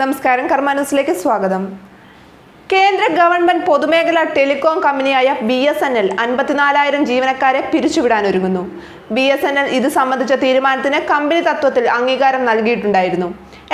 നമസ്കാരം കർമാനൂസിലേക്ക് സ്വാഗതം. കേന്ദ്ര ഗവൺമെന്റ് പൊതുമേഖലാ ടെലികോം കമ്പനിയായ ബി എസ് എൻ എൽ അൻപത്തിനാലായിരം ജീവനക്കാരെ പിരിച്ചുവിടാൻ ഒരുങ്ങുന്നു. ബി എസ് എൻ എൽ ഇത് സംബന്ധിച്ച തീരുമാനത്തിന് കമ്പനി തത്വത്തിൽ അംഗീകാരം നൽകിയിട്ടുണ്ടായിരുന്നു.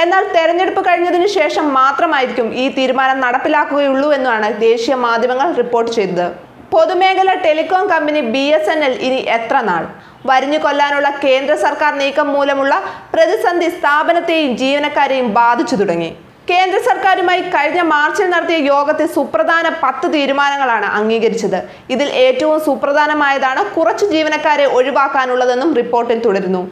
എന്നാൽ തെരഞ്ഞെടുപ്പ് കഴിഞ്ഞതിനു ശേഷം മാത്രമായിരിക്കും ഈ തീരുമാനം നടപ്പിലാക്കുകയുള്ളൂ എന്നാണ് ദേശീയ മാധ്യമങ്ങൾ റിപ്പോർട്ട് ചെയ്തത്. പൊതുമേഖലാ telecom company B S N L ഇനി എത്ര നാൾ? വരിഞ്ഞു കൊല്ലാനുള്ള കേന്ദ്ര സർക്കാർ നീക്കം മൂലമുള്ള പ്രതിസന്ധി സ്ഥാപനത്തെയും ജീവനക്കാരെയും ബാധിച്ചു തുടങ്ങി. കേന്ദ്ര സർക്കാരുമായി കഴിഞ്ഞ മാർച്ചിൽ നടത്തിയ യോഗത്തിൽ സുപ്രധാന പത്ത് തീരുമാനങ്ങളാണ് അംഗീകരിച്ചത്. ഇതിൽ ഏറ്റവും സുപ്രധാനമായതാണ് കുറച്ച് ജീവനക്കാരെ ഒഴിവാക്കാനുള്ളതെന്നും റിപ്പോർട്ടിൽ തുടരുന്നു.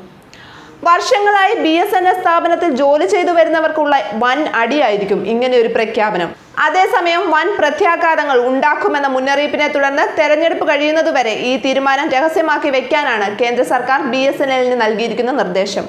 വർഷങ്ങളായി ബി എസ് എൻ എസ് സ്ഥാപനത്തിൽ ജോലി ചെയ്തു വരുന്നവർക്കുള്ള വൻ അടിയായിരിക്കും ഇങ്ങനെ ഒരു പ്രഖ്യാപനം. അതേസമയം വൻ പ്രത്യാഘാതങ്ങൾ ഉണ്ടാക്കുമെന്ന മുന്നറിയിപ്പിനെ തുടർന്ന് തെരഞ്ഞെടുപ്പ് കഴിയുന്നതുവരെ ഈ തീരുമാനം രഹസ്യമാക്കി വെക്കാനാണ് കേന്ദ്ര സർക്കാർ ബി എസ് എൻ എല്ലിന് നൽകിയിരിക്കുന്ന നിർദ്ദേശം.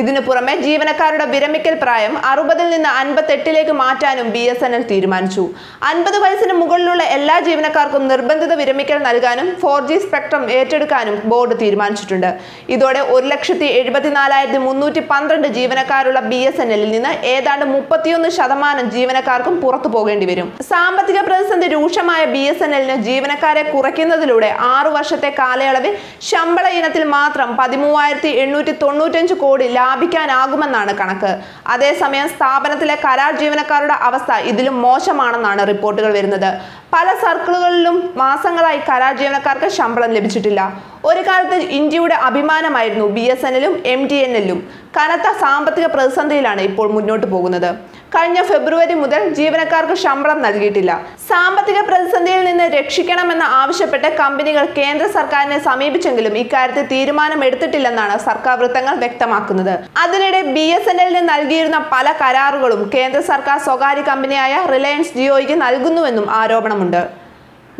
ഇതിനു പുറമെ ജീവനക്കാരുടെ വിരമിക്കൽ പ്രായം അറുപതിൽ നിന്ന് അൻപത്തെട്ടിലേക്ക് മാറ്റാനും ബി എസ് എൻ എൽ തീരുമാനിച്ചു. അൻപത് വയസ്സിന് മുകളിലുള്ള എല്ലാ ജീവനക്കാർക്കും നിർബന്ധിത വിരമിക്കൽ നൽകാനും ഫോർ ജി സ്പെക്ട്രം ഏറ്റെടുക്കാനും ബോർഡ് തീരുമാനിച്ചിട്ടുണ്ട്. ഇതോടെ ഒരു ലക്ഷത്തി എഴുപത്തിനാലായിരത്തി മുന്നൂറ്റി പന്ത്രണ്ട് ജീവനക്കാരുള്ള ബി എസ് എൻ എല്ലിൽ നിന്ന് ഏതാണ്ട് മുപ്പത്തിയൊന്ന് ശതമാനം ജീവനക്കാർക്കും പുറത്തു പോകേണ്ടി വരും. സാമ്പത്തിക പ്രതിസന്ധി രൂക്ഷമായ ബി എസ് എൻ എല്ലിന് ജീവനക്കാരെ കുറയ്ക്കുന്നതിലൂടെ ആറു വർഷത്തെ കാലയളവിൽ ശമ്പള ഇനത്തിൽ മാത്രം പതിമൂവായിരത്തി എണ്ണൂറ്റി തൊണ്ണൂറ്റഞ്ച് കോടി ലാഭിക്കാനാകുമെന്നാണ് കണക്ക്. അതേസമയം സ്ഥാപനത്തിലെ കരാർ ജീവനക്കാരുടെ അവസ്ഥ ഇതിലും മോശമാണെന്നാണ് റിപ്പോർട്ടുകൾ വരുന്നത്. പല സർക്കിളുകളിലും മാസങ്ങളായി കരാർ ജീവനക്കാർക്ക് ശമ്പളം ലഭിച്ചിട്ടില്ല. ഒരു കാലത്ത് ഇന്ത്യയുടെ അഭിമാനമായിരുന്നു ബി എസ് എല്ലും എം ടി എൻ എല്ലും. കനത്ത സാമ്പത്തിക പ്രതിസന്ധിയിലാണ് ഇപ്പോൾ മുന്നോട്ട് പോകുന്നത്. കഴിഞ്ഞ ഫെബ്രുവരി മുതൽ ജീവനക്കാർക്ക് ശമ്പളം നൽകിയിട്ടില്ല. സാമ്പത്തിക പ്രതിസന്ധിയിൽ നിന്ന് രക്ഷിക്കണമെന്ന് ആവശ്യപ്പെട്ട് കമ്പനികൾ കേന്ദ്ര സർക്കാരിനെ സമീപിച്ചെങ്കിലും ഇക്കാര്യത്തിൽ തീരുമാനം എടുത്തിട്ടില്ലെന്നാണ് സർക്കാർ വൃത്തങ്ങൾ വ്യക്തമാക്കുന്നത്. അതിനിടെ ബി എസ് എൻ എല്ലിന് നൽകിയിരുന്ന പല കരാറുകളും കേന്ദ്ര സർക്കാർ സ്വകാര്യ കമ്പനിയായ റിലയൻസ് ജിയോയ്ക്ക് നൽകുന്നുവെന്നും ആരോപണമുണ്ട്.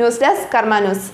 News desk Karma news.